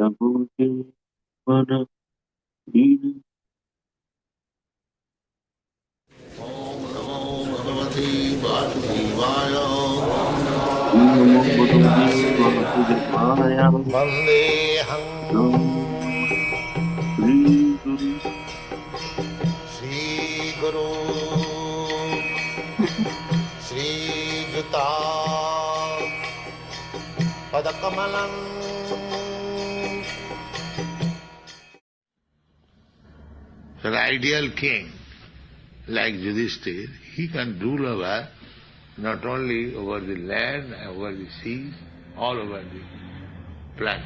लभूते मन दीन ॐ नमो भगवते वासुदेवाय नमो भगवते वासुदेवाय वन्देऽहं श्रीगुरु श्रीगुरो श्रीयुता पदकमलम् An ideal king like Yudhishthir, he can rule over not only over the land, over the seas, all over the planet.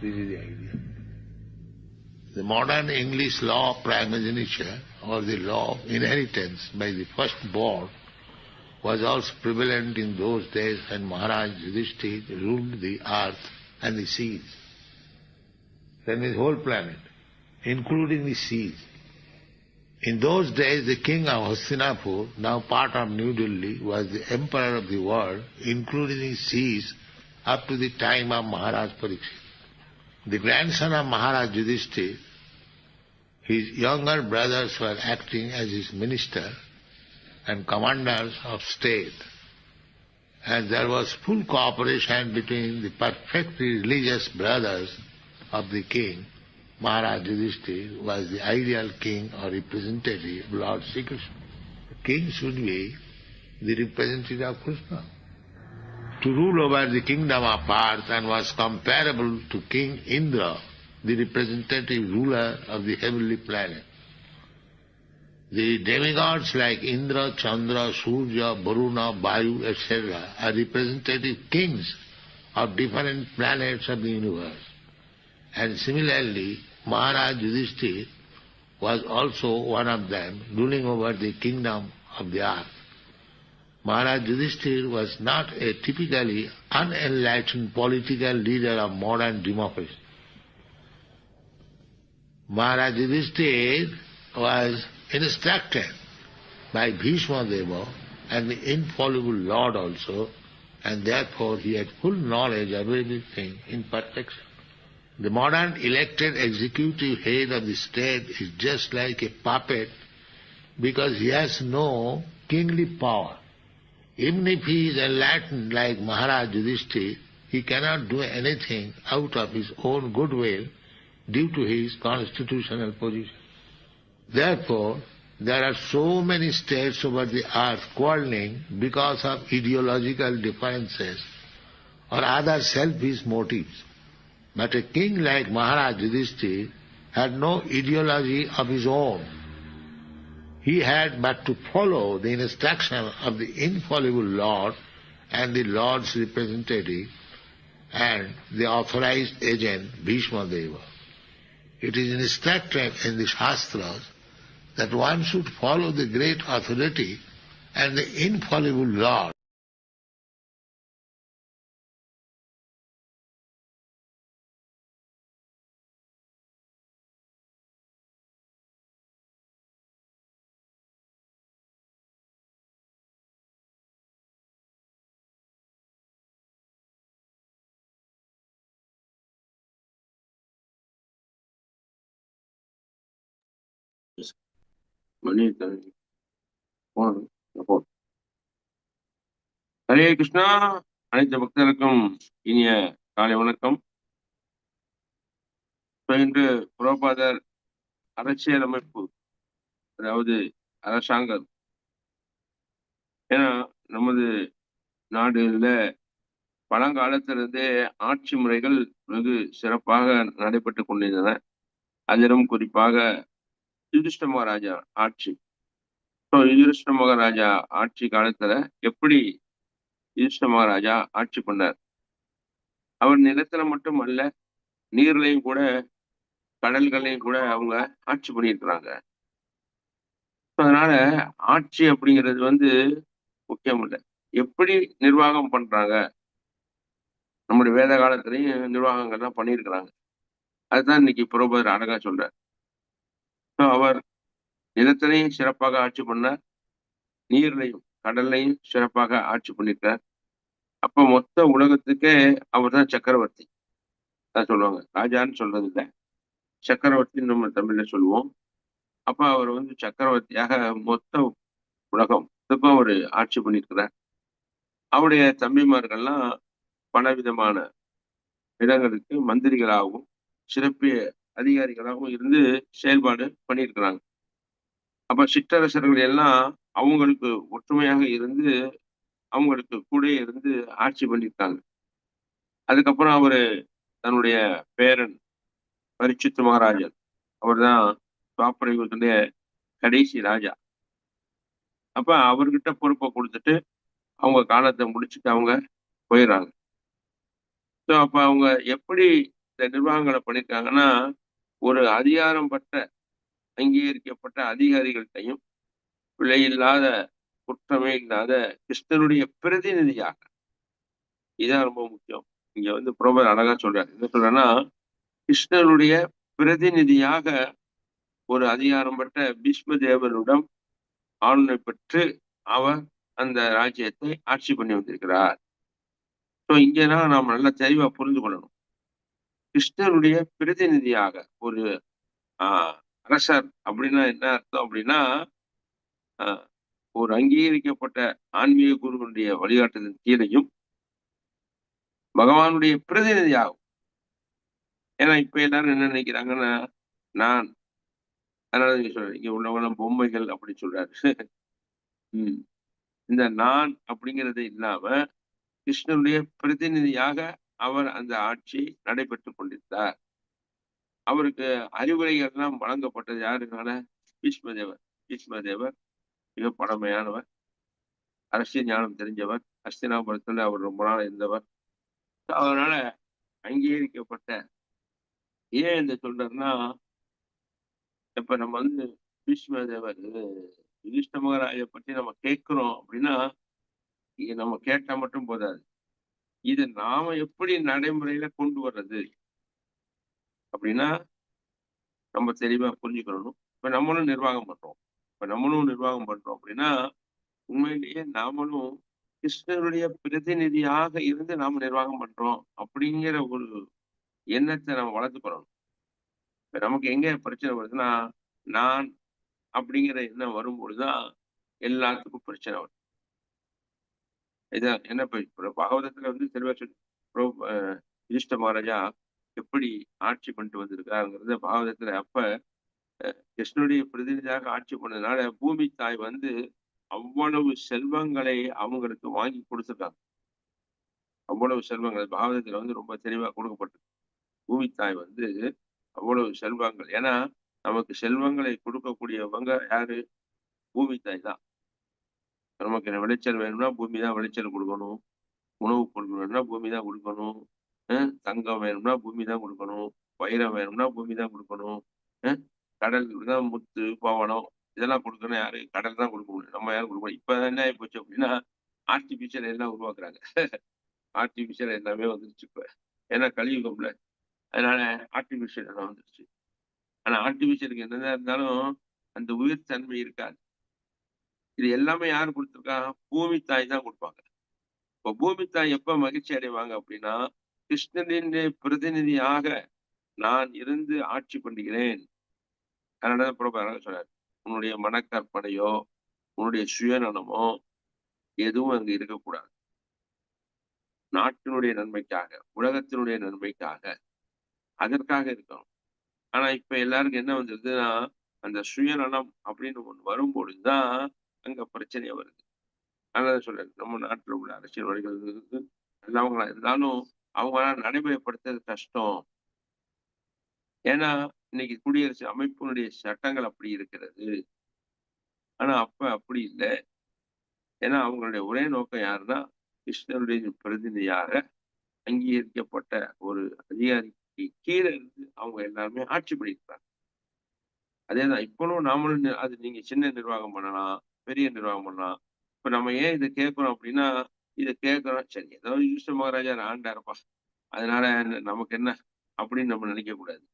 This is the idea. The modern English law of primogeniture or the law of inheritance by the firstborn was also prevalent in those days when Maharaj Yudhishthir ruled the earth and the seas. Then the whole planet, including the seas. In those days, the king of Hastinapur, now part of New Delhi, was the emperor of the world, including the seas, up to the time of Maharaj Pariksit. The grandson of Maharaj Yudhishthir, his younger brothers were acting as his minister and commanders of state. And there was full cooperation between the perfectly religious brothers of the king Maharaj Yudhishthir was the ideal king or representative of Lord Sri Krishna. The king should be the representative of Krishna. To rule over the kingdom of earth and was comparable to King Indra, the representative ruler of the heavenly planet. The demigods like Indra, Chandra, Surya, Varuna, Vayu, etc. are representative kings of different planets of the universe. And similarly, Maharaj Yudhishthir was also one of them, ruling over the kingdom of the earth. Maharaj Yudhishthir was not a typically unenlightened political leader of modern democracy. Maharaj Yudhishthir was instructed by Bhishma Deva and the infallible Lord also, and therefore he had full knowledge of everything in perfection. The modern elected executive head of the state is just like a puppet because he has no kingly power. Even if he is enlightened like Maharaj Yudhishthir, he cannot do anything out of his own goodwill due to his constitutional position. Therefore, there are so many states over the earth quarreling because of ideological differences or other selfish motives. But a king like Maharaj Yudhishthir had no ideology of his own. He had but to follow the instruction of the infallible Lord and the Lord's representative and the authorized agent Bhishma Deva. It is instructed in the Shastras that one should follow the great authority and the infallible Lord. மணி ஹரே கிருஷ்ணா அனைத்து பக்தர்களுக்கும் இனிய காலை வணக்கம். இன்று புரோபாதர் அரசியல் அமைப்பு அதாவது அரசாங்கம். ஏன்னா நமது நாடுல பழங்காலத்திலிருந்தே ஆட்சி முறைகள் வெகு சிறப்பாக நடைபெற்று கொண்டிருந்தன. அதிலும் குறிப்பாக யுதிஷ்ட மகாராஜா ஆட்சி. ஸோ யுதிஷ்ட மகாராஜா ஆட்சி காலத்துல எப்படி யுதிஷ்ட மகாராஜா ஆட்சி பண்ணார்? அவர் நிலத்துல மட்டும் அல்ல நீர்லையும் கூட கடல்களையும் கூட அவங்க ஆட்சி பண்ணியிருக்கிறாங்க. அதனால ஆட்சி அப்படிங்கிறது வந்து முக்கியம் இல்லை. எப்படி நிர்வாகம் பண்றாங்க? நம்முடைய வேத காலத்திலையும் நிர்வாகங்கள்லாம் பண்ணியிருக்கிறாங்க. அதுதான் இன்னைக்கு புரோபதர் அழகா சொல்றார். அவர் நிலத்திலையும் சிறப்பாக ஆட்சி பண்ணார். நீர்லையும் கடல்லையும் சிறப்பாக ஆட்சி பண்ணிருக்கார். அப்ப மொத்த உலகத்துக்கே அவர் தான் சக்கரவர்த்தி. அதான் சொல்லுவாங்க. ராஜான்னு சொல்றது இல்ல சக்கரவர்த்தின்னு நம்ம தமிழ்ல சொல்லுவோம். அப்ப அவர் வந்து சக்கரவர்த்தியாக மொத்த உலகம் இதுக்கும் அவர் ஆட்சி பண்ணியிருக்கிறார் அவருடைய தம்பிமார்கள்லாம் பலவிதமான இடங்களுக்கு மந்திரிகளாகவும் சிறப்பிய அதிகாரிகளாகவும் இருந்து செயல்பாடு பண்ணியிருக்கிறாங்க. அப்ப சிற்றரசர்கள் எல்லாம் அவங்களுக்கு ஒற்றுமையாக இருந்து அவங்களுக்கு கூட இருந்து ஆட்சி பண்ணியிருக்காங்க. அதுக்கப்புறம் அவரு தன்னுடைய பேரன் பரிசுத்த மகாராஜன் அவர்தான் துவாபர யுகத்துடைய கடைசி ராஜா. அப்ப அவர்கிட்ட பொறுப்பை கொடுத்துட்டு அவங்க காலத்தை முடிச்சுட்டு அவங்க போயிடுறாங்க. ஸோ அப்ப அவங்க எப்படி இந்த நிர்வாகங்களை பண்ணியிருக்காங்கன்னா ஒரு அதிகாரம் பட்ட அங்கீகரிக்கப்பட்ட அதிகாரிகள்கிட்டையும் பிழை இல்லாத குற்றமே இல்லாத கிருஷ்ணனுடைய பிரதிநிதியாக. இதுதான் ரொம்ப முக்கியம். இங்க வந்து புரோபர் அழகா சொல்றாரு. என்ன சொல்றேன்னா கிருஷ்ணனுடைய பிரதிநிதியாக ஒரு அதிகாரம் பட்ட பீஷ்ம தேவனிடம் ஆளுநை பெற்று அவர் அந்த ராஜ்யத்தை ஆட்சி பண்ணி வந்திருக்கிறார். ஸோ இங்கேனா நாம் நல்லா தெளிவாக புரிந்து கொள்ளணும். கிருஷ்ணனுடைய பிரதிநிதியாக ஒரு ஆஹ் அரசர் அப்படின்னா என்ன அர்த்தம் அப்படின்னா ஆஹ் ஒரு அங்கீகரிக்கப்பட்ட ஆன்மீக குருவனுடைய வழிகாட்டுதல் கீழையும் பகவானுடைய பிரதிநிதியாகும் ஏன்னா இப்ப எல்லாரும் என்ன நினைக்கிறாங்கன்னா நான் அதனால நீங்க சொல்ற இங்க உள்ளவங்க பொம்மைகள் அப்படின்னு சொல்றாரு. உம் இந்த நான் அப்படிங்கிறது இல்லாம கிருஷ்ணனுடைய பிரதிநிதியாக அவர் அந்த ஆட்சி நடைபெற்று கொண்டிருந்தார். அவருக்கு அறிவுரைகள் எல்லாம் வழங்கப்பட்டது யாருக்கான பீஷ்மதேவர் பீஷ்மதேவர் மிக பழமையானவர். அரசியல் ஞானம் தெரிஞ்சவர். அஸ்தினாபுரத்துல அவர் ரொம்ப நாள் இருந்தவர். அதனால அங்கீகரிக்கப்பட்ட ஏன் இந்த சொல்றேன்னா இப்ப நம்ம வந்து பீஷ்மதேவர் யுதிஷ்ட மகாராஜை பற்றி நம்ம கேட்கிறோம் அப்படின்னா இங்க நம்ம கேட்டா மட்டும் போதாது. இதை நாம எப்படி நடைமுறையில கொண்டு வர்றது? அப்படின்னா நம்ம தெளிவா புரிஞ்சுக்கணும். இப்ப நம்மளும் நிர்வாகம் பண்றோம். இப்ப நம்மளும் நிர்வாகம் பண்றோம் அப்படின்னா உண்மையிலேயே நாமளும் கிருஷ்ணருடைய பிரதிநிதியாக இருந்து நாம நிர்வாகம் பண்றோம் அப்படிங்கிற ஒரு எண்ணத்தை நம்ம வளர்த்துக்கணும். இப்ப நமக்கு எங்க பிரச்சனை வருதுன்னா நான் அப்படிங்கிற எண்ணம் வரும்பொழுதுதான் எல்லாத்துக்கும் பிரச்சனை வரும். இதான். என்ன பாகவதத்துல வந்து செல்வ யுதிஷ்ட மகாராஜா எப்படி ஆட்சி பண்ணிட்டு வந்திருக்காங்கிறத பாகவதத்துல அப்ப கிருஷ்ணனுடைய பிரதிநிதியாக ஆட்சி பண்ணதுனால பூமி தாய் வந்து அவ்வளவு செல்வங்களை அவங்களுக்கு வாங்கி கொடுத்துருக்காங்க அவ்வளவு செல்வங்கள். பாகவதத்துல வந்து ரொம்ப தெளிவா கொடுக்கப்பட்டு பூமி தாய் வந்து அவ்வளவு செல்வங்கள். ஏன்னா நமக்கு செல்வங்களை கொடுக்கக்கூடியவங்க யாரு? பூமி தாய் தான். நமக்கு என்ன விளைச்சல் வேணும்னா பூமி தான் விளைச்சல் கொடுக்கணும். உணவு பொருள் வேணும்னா பூமி தான் கொடுக்கணும். தங்கம் வேணும்னா பூமி தான் கொடுக்கணும். வைரம் வேணும்னா பூமி தான் கொடுக்கணும். கடல் தான் முத்து பவனம் இதெல்லாம் கொடுக்கணும் யாரு? கடல் தான் கொடுக்க முடியும். நம்ம யாரும் கொடுக்க முடியும் இப்போ என்ன ஆகி போச்சு அப்படின்னா ஆர்டிபிஷியல் எல்லாம் உருவாக்குறாங்க. ஆர்டிபிஷியல் எல்லாமே வந்துருச்சு இப்போ. ஏன்னா கலியுகம்ல. அதனால ஆர்டிபிஷியல் எல்லாம் வந்துருச்சு. ஆனா ஆர்டிபிஷியலுக்கு என்னதான் இருந்தாலும் அந்த உயிர் தன்மை இருக்காது. இது எல்லாமே யார் கொடுத்துருக்கா? பூமி தாய் தான் கொடுப்பாங்க. இப்போ பூமி தாய் எப்ப மகிழ்ச்சி அடைவாங்க அப்படின்னா கிருஷ்ணனின் பிரதிநிதியாக நான் இருந்து ஆட்சி பண்ணுகிறேன் அதனால பிரபாகரன் சொன்னார் உன்னுடைய மனக்கற்பனையோ உன்னுடைய சுயநலமோ எதுவும் அங்க இருக்கக்கூடாது. நாட்டினுடைய நன்மைக்காக உலகத்தினுடைய நன்மைக்காக அதற்காக இருக்கணும். ஆனா இப்ப எல்லாருக்கும் என்ன வந்துருதுன்னா அந்த சுயநலம் அப்படின்னு ஒண்ணு வரும்பொழுதுதான் அங்க பிரச்சனையா வருது. அதனால சொல்றேன் நம்ம நாட்டுல உள்ள அரசியல்வாதிகள் நல்லவங்களா இருந்தாலும் அவங்களால நடைமுறைப்படுத்துறது கஷ்டம். ஏன்னா இன்னைக்கு குடியரசு அமைப்பினுடைய சட்டங்கள் அப்படி இருக்கிறது. ஆனா அப்ப அப்படி இல்லை. ஏன்னா அவங்களுடைய ஒரே நோக்கம் யாருன்னா கிருஷ்ணனுடைய பிரதிநிதியாக அங்கீகரிக்கப்பட்ட ஒரு அதிகாரிக்கு கீழே இருந்து அவங்க எல்லாருமே ஆட்சி பண்ணியிருக்காங்க அதேதான் இப்பவும் நாமளும் அது நீங்க சின்ன நிர்வாகம் பண்ணலாம். பெரிய நிர்வாகம் பண்ணலாம் இப்ப நம்ம ஏன் இதை கேட்கிறோம் அப்படின்னா இதை கேட்கிறோம் சரி ஏதோ யூஸ்வ மகாராஜா ஆண்டாருப்பா அதனால நமக்கு என்ன அப்படின்னு நம்ம நினைக்க கூடாது.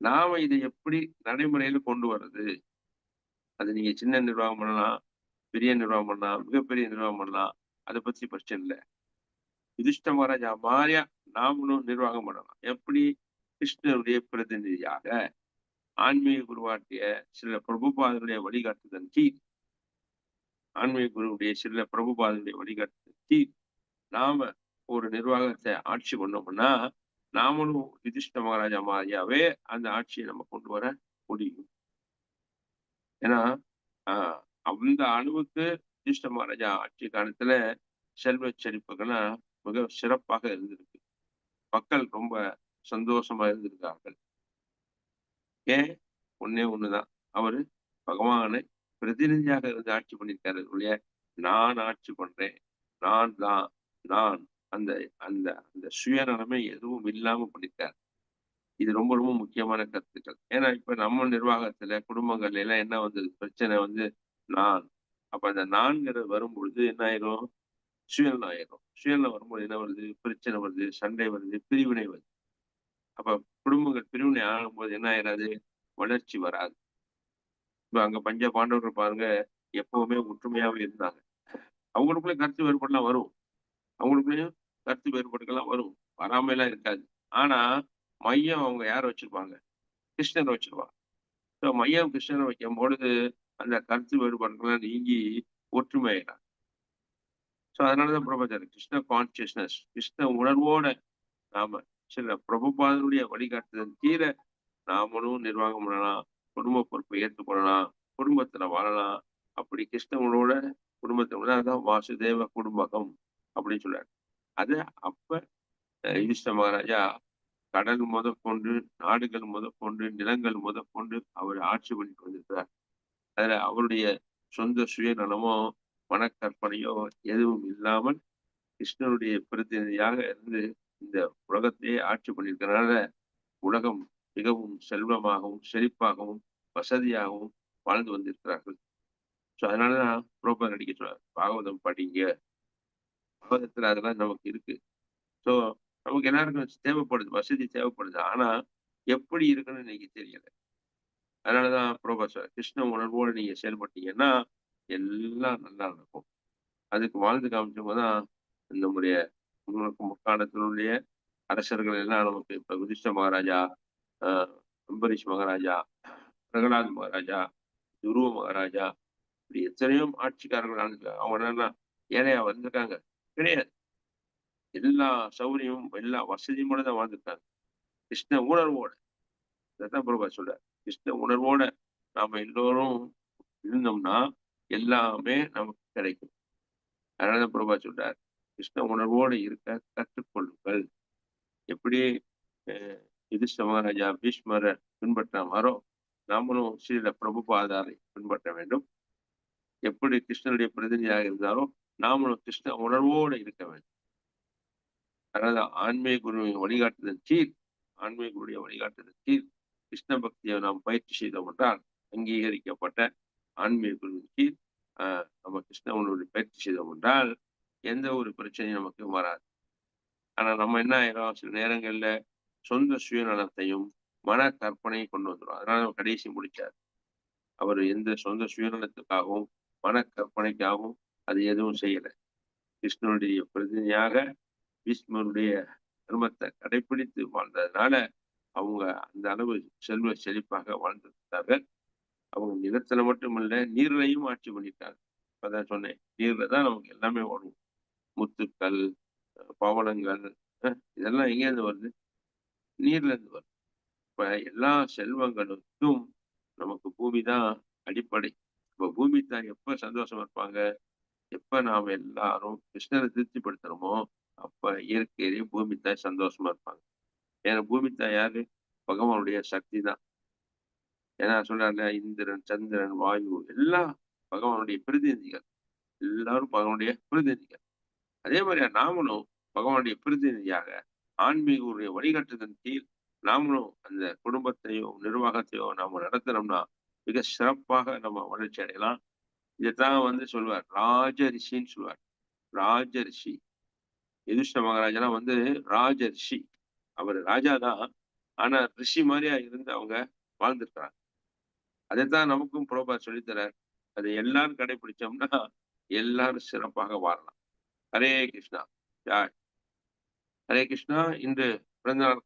நாம இதை எப்படி நடைமுறையில கொண்டு வர்றது? அது நீங்க சின்ன நிர்வாகம் பண்ணலாம் பெரிய நிர்வாகம் பண்ணலாம் மிகப்பெரிய நிர்வாகம் பண்ணலாம். அதை பத்தி பிரச்சனை இல்லை. யுதிஷ்ட மகாராஜா மாதிரியா நாமளும் நிர்வாகம் பண்ணலாம். எப்படி? கிருஷ்ணருடைய பிரதிநிதியாக ஆன்மீக குருவாட்டிய சில பிரபுபாதனுடைய வழிகாட்டுதல் கீழ் ஆன்மீக குருவுடைய சில பிரபுபாதனுடைய வழிகாட்டி நாம ஒரு நிர்வாகத்தை ஆட்சி பண்ணோம்னா நாமளும் யுதிஷ்ட மகாராஜா மாதிரியாவே அந்த ஆட்சியை நம்ம கொண்டு வர முடியும். ஏன்னா ஆஹ் அந்த அளவுக்கு யுதிஷ்ட மகாராஜா ஆட்சி காலத்துல செல்வ செழிப்புகள்லாம் மிக சிறப்பாக இருந்திருக்கு. மக்கள் ரொம்ப சந்தோஷமா இருந்திருக்கார்கள். ஏன்? ஒன்னே ஒண்ணுதான். அவரு பகவானை பிரதிநிதியாக இருந்து ஆட்சி பண்ணியிருக்காரு ஒழிய நான் ஆட்சி பண்றேன். நான் தான் நான் அந்த அந்த அந்த சுயநலமே எதுவும் இல்லாம பண்ணியிருக்காரு. இது ரொம்ப ரொம்ப முக்கியமான கருத்துக்கள். ஏன்னா இப்ப நம்ம நிர்வாகத்துல குடும்பங்கள்ல எல்லாம் என்ன வந்தது? பிரச்சனை வந்து நான். அப்ப அந்த நான்கிறது வரும்பொழுது என்ன ஆயிரும்? சுயநலம் ஆயிரும். சுயநலம் வரும்போது என்ன வருது? பிரச்சனை வருது சண்டை வருது பிரிவினை வருது. அப்ப குடும்பங்கள் பிரிவினை ஆகும்போது என்ன ஆயிராது? வளர்ச்சி வராது. இப்ப அங்க பஞ்ச பாண்டவர்கள் பாருங்க எப்பவுமே ஒற்றுமையாவே இருந்தாங்க. அவங்களுக்குள்ளே கருத்து வேறுபாடுலாம் வரும். அவங்களுக்குள்ளேயும் கருத்து வேறுபாடுகள்லாம் வரும். வராமையெல்லாம் இருக்காது. ஆனா மையம் அவங்க யார வச்சிருப்பாங்க? கிருஷ்ணரை வச்சிருப்பாங்க. ஸோ மையம் கிருஷ்ணரை வைக்கும் பொழுது அந்த கருத்து வேறுபாடுகள்லாம் நீங்கி ஒற்றுமை ஆயிடும் ஸோ அதனாலதான் பிரபஞ்சம் கிருஷ்ண கான்சியஸ்னஸ் கிருஷ்ண உணர்வோட நாம சில பிரபுபாதனுடைய வழிகாட்டுதல் கீழே நாமளும் நிர்வாகம் பண்ணலாம். குடும்ப பொறுப்பை ஏற்றுக்கொள்ளலாம் குடும்பத்துல வாழலாம். அப்படி கிருஷ்ணனோட குடும்பத்தை அதான் வாசுதேவ குடும்பகம் அப்படின்னு சொல்றாரு. அது அப்ப அஹ், யுதிஷ்ட மகாராஜா கடல் முதற்கொண்டு நாடுகள் முதற்கொண்டு நிலங்கள் முதற்கொண்டு அவர் ஆட்சி பண்ணிட்டு வந்திருக்கிறார். அதுல அவருடைய சொந்த சுயநலமோ மனக்கற்பனையோ எதுவும் இல்லாமல் கிருஷ்ணனுடைய பிரதிநிதியாக இருந்து இந்த உலகத்தையே ஆட்சி பண்ணியிருக்கிறனால உலகம் மிகவும் செல்வமாகவும் செழிப்பாகவும் வசதியாகவும் வாழ்ந்து வந்திருக்கிறார்கள். ஸோ அதனாலதான் புரோபர் நடிக்க சொல்றார். பாகவதம் படிங்க. பாகவதத்தில் அதெல்லாம் நமக்கு இருக்கு. ஸோ நமக்கு எல்லாருக்கும் தேவைப்படுது வசதி தேவைப்படுது. ஆனா எப்படி இருக்குன்னு இன்னைக்கு தெரியல. அதனாலதான் புரோபர் சார் கிருஷ்ண உணர்வோடு நீங்க செயல்பட்டீங்கன்னா எல்லாம் நல்லா நடக்கும். அதுக்கு வாழ்ந்து காமிச்சவங்க தான் நம்முடைய முன்னோக்கு முக்காலத்தினுடைய அரசர்கள் எல்லாம் நமக்கு இப்ப குதிஷ்ட மகாராஜா அம்பரீஷ் மகாராஜா பிரகலாத் மகாராஜா துருவ மகாராஜா இப்படி எத்தனையோ ஆட்சிக்காரர்கள் அவங்க என்னன்னா ஏழையா வந்திருக்காங்க கிடையாது. எல்லா சௌகரியமும் எல்லா வசதியும் தான் வாழ்ந்துருக்காங்க. கிருஷ்ண உணர்வோட. இதான் பிரபா சொல்ற கிருஷ்ண உணர்வோட நாம எல்லோரும் இருந்தோம்னா எல்லாமே நமக்கு கிடைக்கும். அதனால பிரபா சொல்றார். கிருஷ்ண உணர்வோடு இருக்க கற்றுக்கொள்ளுங்கள். எப்படி அஹ், யுதிஷ்ட மகாராஜா பீஷ்மரை பின்பற்றாமாரோ நாமளும் ஸ்ரீல பிரபுபாதாரை பின்பற்ற வேண்டும். எப்படி கிருஷ்ணனுடைய பிரதிநிதியாக இருந்தாரோ நாமளும் கிருஷ்ண உணர்வோடு இருக்க வேண்டும். அதனால ஆன்மீக குருவின் வழிகாட்டுதல் கீழ் ஆன்மீக குருடைய வழிகாட்டுதல் கீழ் கிருஷ்ண பக்தியை நாம் பயிற்சி செய்தோம் என்றால் அங்கீகரிக்கப்பட்ட ஆன்மீக குருவின் கீழ் நம்ம கிருஷ்ணவனுடைய பயிற்சி செய்தோம் என்றால் எந்த ஒரு பிரச்சனையும் நமக்கு வராது. ஆனா நம்ம என்ன ஆயிரும்? சில நேரங்கள்ல சொந்த சுயநலத்தையும் மன கற்பனையும் கொண்டு வந்துடும் அதனால கடைசி முடிச்சார் அவர் எந்த சொந்த சுயநலத்துக்காகவும் மன கற்பனைக்காகவும் அது எதுவும் செய்யல. கிருஷ்ணனுடைய பிரதிநிதியாக பீஷ்மருடைய தர்மத்தை கடைபிடித்து வாழ்ந்ததுனால அவங்க அந்த அளவு செல்வ செழிப்பாக வாழ்ந்திருந்தார்கள். அவங்க நிலத்துல மட்டுமல்ல நீர்லையும் ஆட்சி பண்ணிட்டாங்க. இப்பதான் சொன்னேன். நீர்ல தான் நமக்கு எல்லாமே வரும் முத்துக்கள் பவளங்கள் இதெல்லாம் எங்கேருந்து வருது? நீர்ல இருந்து வரும். இப்ப எல்லா செல்வங்களுக்கும் நமக்கு பூமி தான் அடிப்படை. இப்ப பூமி தான் எப்ப சந்தோஷமா இருப்பாங்க? எப்ப நாம எல்லாரும் கிருஷ்ணரை திருப்திப்படுத்துறோமோ அப்ப இயற்கையிலேயே பூமி தாய் சந்தோஷமா இருப்பாங்க. ஏன்னா பூமி தாய் யாரு? பகவானுடைய சக்தி தான். ஏன்னா சொல்றாங்க இந்திரன் சந்திரன் வாயு எல்லாம் பகவானுடைய பிரதிநிதிகள். எல்லாரும் பகவானுடைய பிரதிநிதிகள். அதே மாதிரி நாமளும் பகவானுடைய பிரதிநிதியாக ஆன்மீகருடைய வழிகாட்டுதன் கீழ் நாமளும் அந்த குடும்பத்தையோ நிர்வாகத்தையோ நாம நடத்தினோம்னா மிக சிறப்பாக நம்ம வளர்ச்சி அடையலாம். இதைத்தான் வந்து சொல்வார். ராஜரிஷின்னு சொல்வார். ராஜரிஷி. யுதிஷ்ட மகாராஜெல்லாம் வந்து ராஜரிஷி. அவர் ராஜா தான் ஆனா ரிஷி மாதிரியா இருந்து அவங்க வாழ்ந்துருக்கிறாங்க. அதைத்தான் நமக்கும் புரோபா சொல்லித்தரார் அதை எல்லாரும் கடைபிடிச்சோம்னா எல்லாரும் சிறப்பாக வாழலாம். ஹரே கிருஷ்ணா. ஜாய். ஹரே கிருஷ்ணா இன்று பிறந்தநாள்